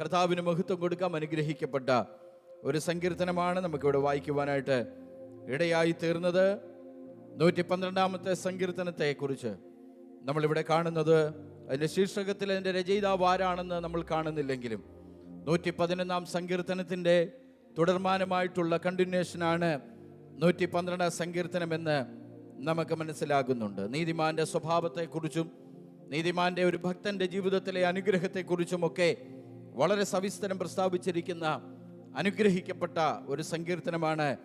കർത്താവിന് മഹത്വം കൊടുക്കാം അനുഗ്രഹിക്കപ്പെട്ട ഒരു സങ്കീർത്തനമാണ് നമുക്കിവിടെ വായിക്കുവാനായിട്ട് ഇടയായി തീർന്നത്. നൂറ്റി പന്ത്രണ്ടാമത്തെ സങ്കീർത്തനത്തെ കുറിച്ച് നമ്മളിവിടെ കാണുന്നത് അതിന്റെ ശീർഷകത്തിൽ അതിന്റെ രചയിതാവ് ആരാണെന്ന് നമ്മൾ കാണുന്നില്ലെങ്കിലും നൂറ്റി പതിനൊന്നാം സങ്കീർത്തനത്തിന്റെ തുടർമാനമായിട്ടുള്ള കണ്ടിന്യൂഷനാണ് നൂറ്റി പന്ത്രണ്ടാം സങ്കീർത്തനമെന്ന് നമുക്ക് മനസ്സിലാകുന്നുണ്ട്. നീതിമാന്റെ സ്വഭാവത്തെക്കുറിച്ചും നീതിമാന്റെ ഒരു ഭക്തന്റെ ജീവിതത്തിലെ അനുഗ്രഹത്തെക്കുറിച്ചുമൊക്കെ വളരെ സവിസ്തരം പ്രസ്താവിച്ചിരിക്കുന്ന അനുഗ്രഹിക്കപ്പെട്ട ഒരു സങ്കീർത്തനമാണ്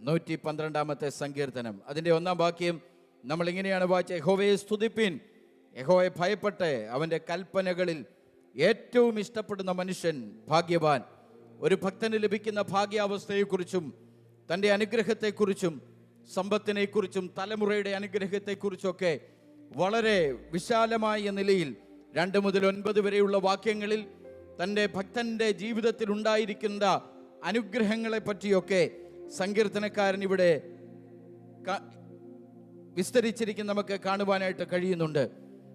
നൂറ്റി പന്ത്രണ്ടാമത്തെ സങ്കീർത്തനം. അതിന്റെ ഒന്നാം വാക്യം നമ്മൾ ഇങ്ങനെയാണ് വായിച്ചത്. യഹോവയെ സ്തുതിപ്പിൻ. യഹോവയെ ഭയപ്പെട്ട് അവന്റെ കൽപ്പനകളിൽ ഏറ്റവും ഇഷ്ടപ്പെടുന്ന മനുഷ്യൻ ഭാഗ്യവാൻ. ഒരു ഭക്തന് ലഭിക്കുന്ന ഭാഗ്യാവസ്ഥയെക്കുറിച്ചും തന്റെ അനുഗ്രഹത്തെക്കുറിച്ചും സമ്പത്തിനെക്കുറിച്ചും തലമുറയുടെ അനുഗ്രഹത്തെക്കുറിച്ചൊക്കെ വളരെ വിശാലമായ നിലയിൽ രണ്ട് മുതൽ ഒൻപത് വരെയുള്ള വാക്യങ്ങളിൽ തന്റെ ഭക്തന്റെ ജീവിതത്തിൽ ഉണ്ടായിരിക്കുന്ന അനുഗ്രഹങ്ങളെ പറ്റിയൊക്കെ സങ്കീർത്തനക്കാരൻ ഇവിടെ വിസ്തരിച്ചിരിക്കും നമുക്ക് കാണുവാനായിട്ട് കഴിയുന്നുണ്ട്.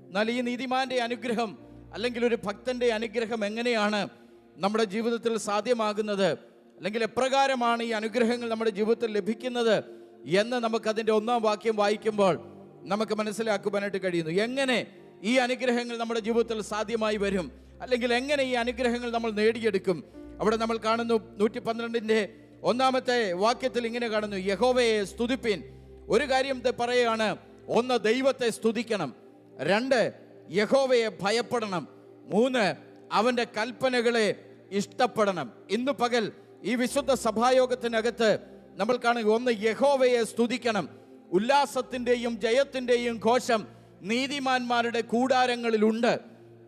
എന്നാൽ ഈ നീതിമാന്റെ അനുഗ്രഹം അല്ലെങ്കിൽ ഒരു ഭക്തന്റെ അനുഗ്രഹം എങ്ങനെയാണ് നമ്മുടെ ജീവിതത്തിൽ സാധ്യമാകുന്നത്? അല്ലെങ്കിൽ എപ്രകാരമാണ് ഈ അനുഗ്രഹങ്ങൾ നമ്മുടെ ജീവിതത്തിൽ ലഭിക്കുന്നത് എന്ന് നമുക്കതിന്റെ ഒന്നാം വാക്യം വായിക്കുമ്പോൾ നമുക്ക് മനസ്സിലാക്കുവാനായിട്ട് കഴിയുന്നു. എങ്ങനെ ഈ അനുഗ്രഹങ്ങൾ നമ്മുടെ ജീവിതത്തിൽ സാധ്യമായി വരും. അല്ലെങ്കിൽ എങ്ങനെ ഈ അനുഗ്രഹങ്ങൾ നമ്മൾ നേടിയെടുക്കും. അവിടെ നമ്മൾ കാണുന്നു നൂറ്റി പന്ത്രണ്ടിന്റെ ഒന്നാമത്തെ വാക്യത്തിൽ ഇങ്ങനെ കാണുന്നു യഹോവയെ സ്തുതിപ്പിൻ. ഒരു കാര്യം പറയുകയാണ് ഒന്ന് ദൈവത്തെ സ്തുതിക്കണം രണ്ട് യഹോവയെ ഭയപ്പെടണം മൂന്ന് അവന്റെ കൽപ്പനകളെ ഇഷ്ടപ്പെടണം. ഇന്ന് പകൽ ഈ വിശുദ്ധ സഭായോഗത്തിനകത്ത് നമ്മൾ കാണുക ഒന്ന് യഹോവയെ സ്തുതിക്കണം. ഉല്ലാസത്തിന്റെയും ജയത്തിന്റെയും ഘോഷം നീതിമാന്മാരുടെ കൂടാരങ്ങളിലുണ്ട്.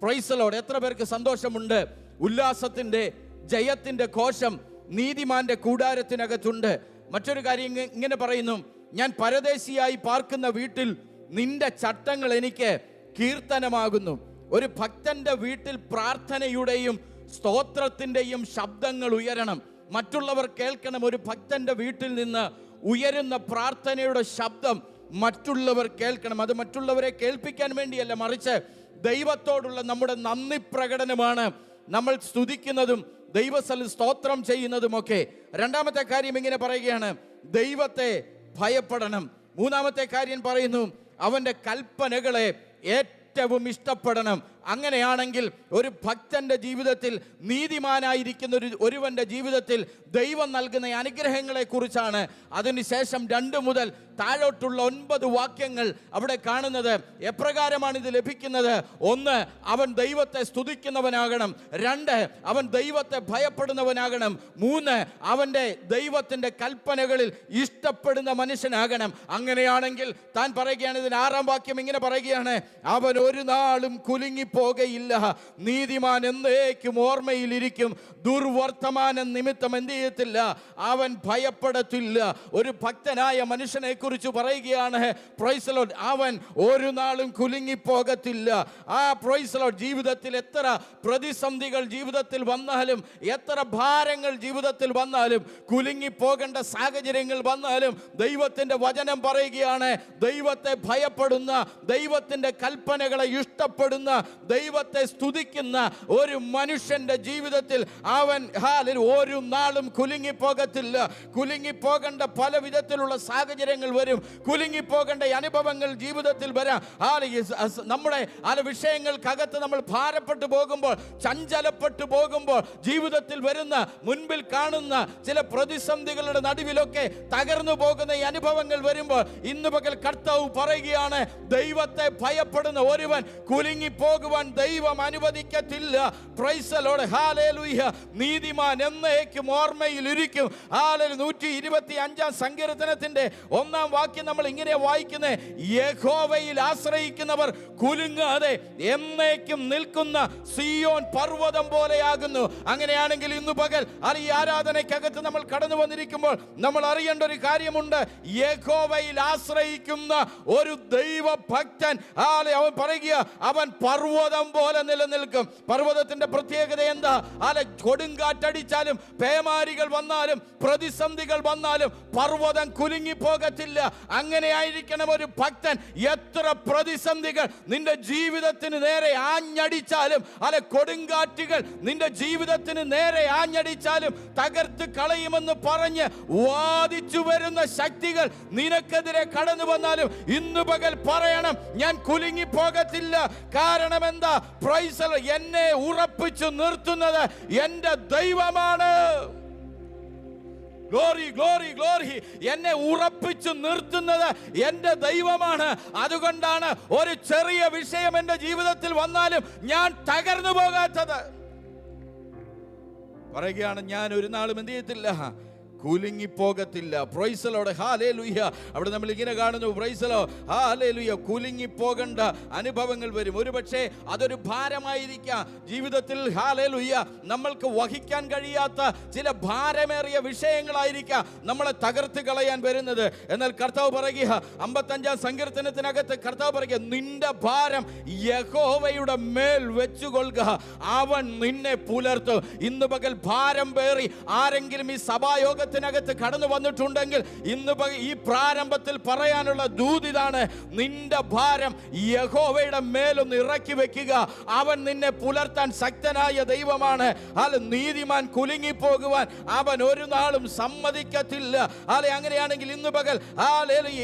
പ്രൈസലോട് എത്ര പേർക്ക് സന്തോഷമുണ്ട്? ഉല്ലാസത്തിന്റെ ജയത്തിന്റെ കോശം നീതിമാന്റെ കൂടാരത്തിനകത്തുണ്ട്. മറ്റൊരു കാര്യം ഇങ്ങനെ പറയുന്നു. ഞാൻ പരദേശിയായി പാർക്കുന്ന വീട്ടിൽ നിന്റെ ചട്ടങ്ങൾ എനിക്ക് കീർത്തനമാകുന്നു. ഒരു ഭക്തന്റെ വീട്ടിൽ പ്രാർത്ഥനയുടെയും സ്തോത്രത്തിന്റെയും ശബ്ദങ്ങൾ ഉയരണം. മറ്റുള്ളവർ കേൾക്കണം. ഒരു ഭക്തന്റെ വീട്ടിൽ നിന്ന് ഉയരുന്ന പ്രാർത്ഥനയുടെ ശബ്ദം മറ്റുള്ളവർ കേൾക്കണം. അത് മറ്റുള്ളവരെ കേൾപ്പിക്കാൻ വേണ്ടിയല്ല മറിച്ച് ദൈവത്തോടുള്ള നമ്മുടെ നന്ദി പ്രകടനമാണ് നമ്മൾ സ്തുതിക്കുന്നതും ദൈവസ്ഥലിൽ സ്തോത്രം ചെയ്യുന്നതുമൊക്കെ. രണ്ടാമത്തെ കാര്യം ഇങ്ങനെ പറയുകയാണ് ദൈവത്തെ ഭയപ്പെടണം. മൂന്നാമത്തെ കാര്യം പറയുന്നു അവന്റെ കൽപ്പനകളെ ഏറ്റവും ഇഷ്ടപ്പെടണം. അങ്ങനെയാണെങ്കിൽ ഒരു ഭക്തന്റെ ജീവിതത്തിൽ നീതിമാനായിരിക്കുന്ന ഒരു ഒരുവന്റെ ജീവിതത്തിൽ ദൈവം നൽകുന്ന അനുഗ്രഹങ്ങളെക്കുറിച്ചാണ് അതിനുശേഷം രണ്ട് മുതൽ താഴോട്ടുള്ള ഒൻപത് വാക്യങ്ങൾ അവിടെ കാണുന്നത്. എപ്രകാരമാണ് ഇത് ലഭിക്കുന്നത്? ഒന്ന് അവൻ ദൈവത്തെ സ്തുതിക്കുന്നവനാകണം. രണ്ട് അവൻ ദൈവത്തെ ഭയപ്പെടുന്നവനാകണം. മൂന്ന് അവന്റെ ദൈവത്തിന്റെ കൽപ്പനകളിൽ ഇഷ്ടപ്പെടുന്ന മനുഷ്യനാകണം. അങ്ങനെയാണെങ്കിൽ താൻ പറയുകയാണ് ഇതിന് ആറാം വാക്യം ഇങ്ങനെ പറയുകയാണ് അവൻ ഒരു നാളും കുലുങ്ങിപ്പോകയില്ല നീതിമാൻ എന്നേക്കും ഓർമ്മയിലിരിക്കും. ദുർവർത്തമാനം നിമിത്തം എന്ത് ചെയ്യത്തില്ല? അവൻ ഭയപ്പെടത്തില്ല. ഒരു ഭക്തനായ മനുഷ്യനെ കുറിച്ച് പറയുകയാണ് അവൻ ഒരു നാളും കുലുങ്ങിപ്പോകത്തില്ല. ആ പ്രൈസലോ ജീവിതത്തിൽ എത്ര പ്രതിസന്ധികൾ ജീവിതത്തിൽ വന്നാലും എത്ര ഭാരങ്ങൾ ജീവിതത്തിൽ വന്നാലും കുലുങ്ങിപ്പോകേണ്ട സാഹചര്യങ്ങൾ വന്നാലും ദൈവത്തിന്റെ വചനം പറയുകയാണ് ദൈവത്തെ ഭയപ്പെടുന്ന ദൈവത്തിന്റെ കൽപ്പനകളെ ഇഷ്ടപ്പെടുന്ന ദൈവത്തെ സ്തുതിക്കുന്ന ഒരു മനുഷ്യന്റെ ജീവിതത്തിൽ അവൻ ഹാലിൽ ഒരു നാളും കുലുങ്ങിപ്പോകത്തില്ല. കുലുങ്ങിപ്പോകേണ്ട പല വിധത്തിലുള്ള സാഹചര്യങ്ങൾ വരും. കുലുങ്ങിപ്പോകേണ്ട അനുഭവങ്ങൾ ജീവിതത്തിൽ വരാം. ഹാലി നമ്മുടെ ആ വിഷയങ്ങൾക്കകത്ത് നമ്മൾ ഭാരപ്പെട്ടു പോകുമ്പോൾ ചഞ്ചലപ്പെട്ടു പോകുമ്പോൾ ജീവിതത്തിൽ വരുന്ന മുൻപിൽ കാണുന്ന ചില പ്രതിസന്ധികളുടെ നടുവിലൊക്കെ തകർന്നു പോകുന്ന ഈ അനുഭവങ്ങൾ വരുമ്പോൾ ഇന്ന് പകൽ കർത്താവ് പറയുകയാണ് ദൈവത്തെ ഭയപ്പെടുന്ന ഒരുവൻ കുലുങ്ങി പോകുവാൻ ദൈവം അനുവദിക്കത്തില്ല. പ്രൈസലോട് ഹാലേലുയ്യ നീതിമാൻ എന്നേക്കും ഓർമ്മയിൽ ഇരിക്കും. ഹാലൽ നൂറ്റി ഇരുപത്തി അഞ്ചാം സങ്കീർത്തനത്തിന്റെ ഒന്നാം വാക്യം നമ്മൾ ഇങ്ങനെ വായിക്കുന്നത് യഹോവയിൽ ആശ്രയിക്കുന്നവർ കുലുങ്ങാതെ എന്നേക്കും നിൽക്കുന്ന സിയോൻ പർവതം പോലെയാകുന്നു. അങ്ങനെയാണെങ്കിൽ ഇന്ന് പകൽ ഈ ആരാധനയ്ക്കകത്ത് നമ്മൾ കടന്നു വന്നിരിക്കുമ്പോൾ നമ്മൾ അറിയേണ്ട ഒരു കാര്യമുണ്ട്. യഹോവയിൽ ആശ്രയിക്കുന്ന ഒരു ദൈവഭക്തൻ ആലെ അവൻ പറയുക അവൻ പർവത പർവതം പോലെ നിലനിൽക്കും. പർവതത്തിന്റെ പ്രത്യേകത എന്താ? അല്ലെ കൊടുങ്കാറ്റടിച്ചാലും പേമാരികൾ വന്നാലും പ്രതിസന്ധികൾ വന്നാലും പർവതം കുലുങ്ങി പോകത്തില്ല അങ്ങനെ ആയിരിക്കണം ഒരു ഭക്തൻ എത്ര പ്രതിസന്ധികൾ നിന്റെ ജീവിതത്തിന് നേരെ ആഞ്ഞടിച്ചാലും അല്ല കൊടുങ്കാറ്റുകൾ നിന്റെ ജീവിതത്തിന് നേരെ ആഞ്ഞടിച്ചാലും തകർത്ത് കളയുമെന്ന് പറഞ്ഞ് വാദിച്ചു വരുന്ന ശക്തികൾ നിനക്കെതിരെ കടന്നു വന്നാലും ഇന്നു പകൽ പറയണം ഞാൻ കുലുങ്ങി പോകത്തില്ല കാരണം എന്താ പ്രൈസൽ എന്നെ ഉറപ്പിച്ചു നിർത്തുന്നത് എന്റെ ദൈവമാണ്. Glory glory glory. എന്നെ ഉറപ്പിച്ചു നിർത്തുന്നത് എന്റെ ദൈവമാണ്. അതുകൊണ്ടാണ് ഒരു ചെറിയ വിഷയം എന്റെ ജീവിതത്തിൽ വന്നാലും ഞാൻ തകർന്നു പോകാത്തത്. പറയുകയാണ് ഞാൻ ഒരു നാളും എന്ത് ചെയ്യത്തില്ല. കുലുങ്ങിപ്പോകത്തില്ല. പ്രൈസലോടെ ഹാലേ ലുയ്യ അവിടെ നമ്മൾ ഇങ്ങനെ കാണുന്നു പ്രൈസലോ. ഹാലേ ലുയ്യ കുലുങ്ങിപ്പോകേണ്ട അനുഭവങ്ങൾ വരും. ഒരു പക്ഷേ അതൊരു ഭാരമായിരിക്കാം. ജീവിതത്തിൽ ഹാലേ ലുയ്യ നമ്മൾക്ക് വഹിക്കാൻ കഴിയാത്ത ചില ഭാരമേറിയ വിഷയങ്ങളായിരിക്കാം നമ്മളെ തകർത്ത് കളയാൻ വരുന്നത്. എന്നാൽ കർത്താവ് പറയുക അമ്പത്തഞ്ചാം സങ്കീർത്തനത്തിനകത്ത് കർത്താവ് പറയുക നിന്റെ ഭാരം യഹോവയുടെ മേൽ വെച്ചുകൊള്ളുക. അവൻ നിന്നെ പുലർത്തും. ഇന്ന് പകൽ ഭാരം പേറി ആരെങ്കിലും ഈ സഭായോഗത്തിനകത്ത് കടന്നു വന്നിട്ടുണ്ടെങ്കിൽ ഇന്ന് ഈ പ്രാരംഭത്തിൽ പറയാനുള്ള ദൂതിതാണ് നിന്റെ ഭാരം യഹോവയുടെ മേലൊന്ന് ഇറക്കി വെക്കുക. അവൻ നിന്നെ പുലർത്താൻ ശക്തനായ ദൈവമാണ്. അല്ല നീതിമാൻ കുലുങ്ങിപ്പോകുവാൻ അവൻ ഒരു നാളും സമ്മതിക്കത്തില്ല. അല്ലെ അങ്ങനെയാണെങ്കിൽ ഇന്ന് പകൽ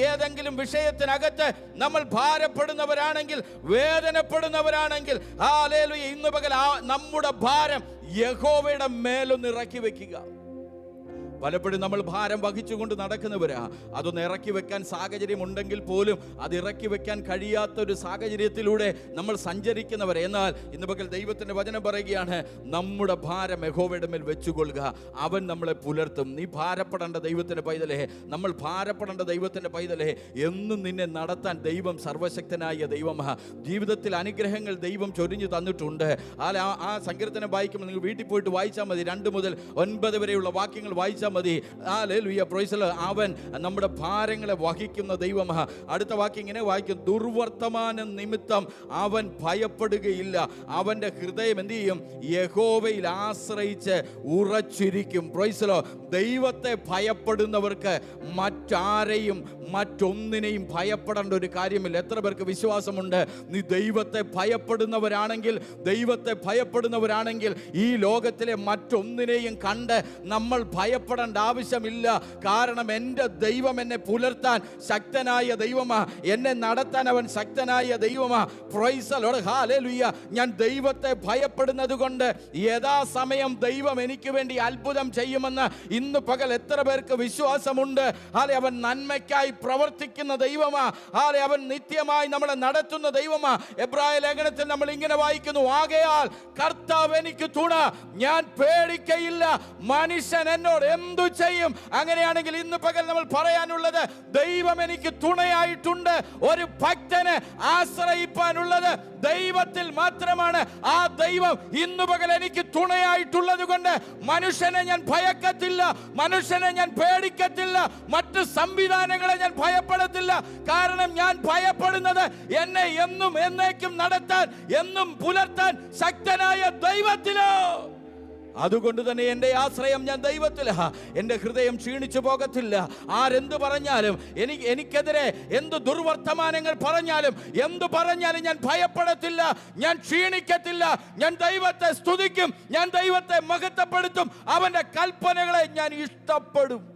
ഏതെങ്കിലും വിഷയത്തിനകത്ത് നമ്മൾ ഭാരപ്പെടുന്നവരാണെങ്കിൽ വേദനപ്പെടുന്നവരാണെങ്കിൽ ആ ലേലു ഇന്ന് പകൽ നമ്മുടെ ഭാരം യഹോവയുടെ മേലൊന്ന് ഇറക്കി വെക്കുക. പലപ്പോഴും നമ്മൾ ഭാരം വഹിച്ചുകൊണ്ട് നടക്കുന്നവരാ. അതൊന്ന് ഇറക്കി വെക്കാൻ സാഹചര്യം ഉണ്ടെങ്കിൽ പോലും അത് ഇറക്കി വെക്കാൻ കഴിയാത്ത ഒരു സാഹചര്യത്തിലൂടെ നമ്മൾ സഞ്ചരിക്കുന്നവർ. എന്നാൽ ഇന്ന് പകൽ ദൈവത്തിന്റെ വചനം പറയുകയാണ് നമ്മുടെ ഭാരം യഹോവയുടെ മേൽ വെച്ചുകൊള്ളുക. അവൻ നമ്മളെ പുലർത്തും. നീ ഭാരപ്പെടേണ്ട ദൈവത്തിന്റെ പൈതലേ. നമ്മൾ ഭാരപ്പെടേണ്ട ദൈവത്തിന്റെ പൈതലേ. എന്നും നിന്നെ നടത്താൻ ദൈവം സർവശക്തനായ ദൈവമാ. ജീവിതത്തിൽ അനുഗ്രഹങ്ങൾ ദൈവം ചൊരിഞ്ഞു തന്നിട്ടുണ്ട്. ആ- ആ സങ്കീർത്തനം വായിക്കുമ്പോൾ നിങ്ങൾ വീട്ടിൽ പോയിട്ട് വായിച്ചാൽ മതി. രണ്ട് മുതൽ ഒൻപത് വരെയുള്ള വാക്യങ്ങൾ വായിച്ചാൽ മതി. അവൻ നമ്മുടെ ഭാരങ്ങളെ വഹിക്കുന്ന ദൈവമ അടുത്ത വാക്യം ഇങ്ങനെ വായിക്കും. ദുർവർത്തമാന നിമിത്തം അവൻ ഭയപ്പെടുകയില്ല. അവന്റെ ഹൃദയം എന്ത് ചെയ്യും? യഹോവയിൽ ആശ്രയിച്ച് ഉറച്ചിരിക്കും. പ്രൊയ്സലോ ദൈവത്തെ ഭയപ്പെടുന്നവർക്ക് മറ്റാരെയും മറ്റൊന്നിനെയും ഭയപ്പെടേണ്ട ഒരു കാര്യമില്ല. എത്ര പേർക്ക് വിശ്വാസമുണ്ട്? നീ ദൈവത്തെ ഭയപ്പെടുന്നവരാണെങ്കിൽ ദൈവത്തെ ഭയപ്പെടുന്നവരാണെങ്കിൽ ഈ ലോകത്തിലെ മറ്റൊന്നിനെയും കണ്ട് നമ്മൾ ഭയപ്പെടേണ്ട ആവശ്യമില്ല. കാരണം എന്റെ ദൈവം എന്നെ പുലർത്താൻ ശക്തനായ ദൈവമാ. എന്നെ നടത്താൻ അവൻ ശക്തനായ ദൈവമാ. പ്രൊയ്സലോട് ഹാലേലുയ്യ ഞാൻ ദൈവത്തെ ഭയപ്പെടുന്നത് കൊണ്ട് യഥാസമയം ദൈവം എനിക്ക് വേണ്ടി അത്ഭുതം ചെയ്യുമെന്ന് ഇന്ന് പകൽ എത്ര പേർക്ക് വിശ്വാസമുണ്ട്. ഹാലെ അവൻ നന്മയ്ക്കായി പ്രവർത്തിക്കുന്ന ദൈവമാ. ഹാലെ അവൻ നിത്യമായി നമ്മളെ നടത്തുന്ന ദൈവമാ. എബ്രായ ലേഖനത്തിൽ നമ്മൾ ഇങ്ങനെ വായിക്കുന്നു. ആകയാൽ കർത്താവ് എനിക്ക് തുണ. ഞാൻ പേടിക്കയില്ല. മനുഷ്യൻ എന്നോട് എന്തു ചെയ്യും? അങ്ങനെയാണെങ്കിൽ ഇന്ന് പകൽ നമ്മൾ പറയാനുള്ളത് ദൈവം എനിക്ക് തുണയായിട്ടുണ്ട്. ഒരു ഭക്തന് ആശ്രയിപ്പാനുള്ളത് ദൈവത്തിൽ മാത്രമാണ്. ആ ദൈവം ഇന്ന് പകൽ എനിക്ക് തുണയായിട്ടുള്ളത് കൊണ്ട് മനുഷ്യനെ ഞാൻ ഭയക്കത്തില്ല. മനുഷ്യനെ ഞാൻ പേടിക്കത്തില്ല. മറ്റ് സംവിധാനങ്ങളെ ഞാൻ ഭയപ്പെടത്തില്ല. കാരണം ഞാൻ ഭയപ്പെടുന്നത് എന്നെ എന്നും എന്നേക്കും നടത്താൻ എന്നും പുലർത്താൻ ശക്തനായ ദൈവത്തിലോ? അതുകൊണ്ട് തന്നെ എന്റെ ആശ്രയം ഞാൻ ദൈവത്തില. എന്റെ ഹൃദയം ക്ഷീണിച്ചു പോകത്തില്ല. ആരെന്ത് പറഞ്ഞാലും എനിക്ക് എനിക്കെതിരെ എന്ത് ദുർവർത്തമാനങ്ങൾ പറഞ്ഞാലും എന്ത് പറഞ്ഞാലും ഞാൻ ഭയപ്പെടത്തില്ല. ഞാൻ ക്ഷീണിക്കത്തില്ല. ഞാൻ ദൈവത്തെ സ്തുതിക്കും. ഞാൻ ദൈവത്തെ മഹത്വപ്പെടുത്തും. അവന്റെ കൽപ്പനകളെ ഞാൻ ഇഷ്ടപ്പെടും.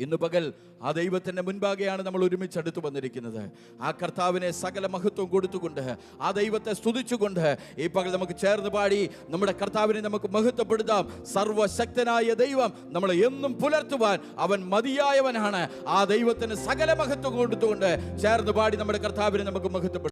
ഇന്ന് പകൽ ആ ദൈവത്തിന്റെ മുൻപാകെയാണ് നമ്മൾ ഒരുമിച്ച് അടുത്ത് വന്നിരിക്കുന്നത്. ആ കർത്താവിനെ സകല മഹത്വം കൊടുത്തുകൊണ്ട് ആ ദൈവത്തെ സ്തുതിച്ചുകൊണ്ട് ഈ പകൽ നമുക്ക് ചേർന്ന് പാടി നമ്മുടെ കർത്താവിനെ നമുക്ക് മഹത്വപ്പെടുത്താം. സർവശക്തനായ ദൈവം നമ്മളെ എന്നും പുലർത്തുവാൻ അവൻ മതിയായവനാണ്. ആ ദൈവത്തിന് സകല മഹത്വം കൊടുത്തുകൊണ്ട് ചേർന്ന് പാടി നമ്മുടെ കർത്താവിനെ നമുക്ക് മഹത്വപ്പെടുത്താം.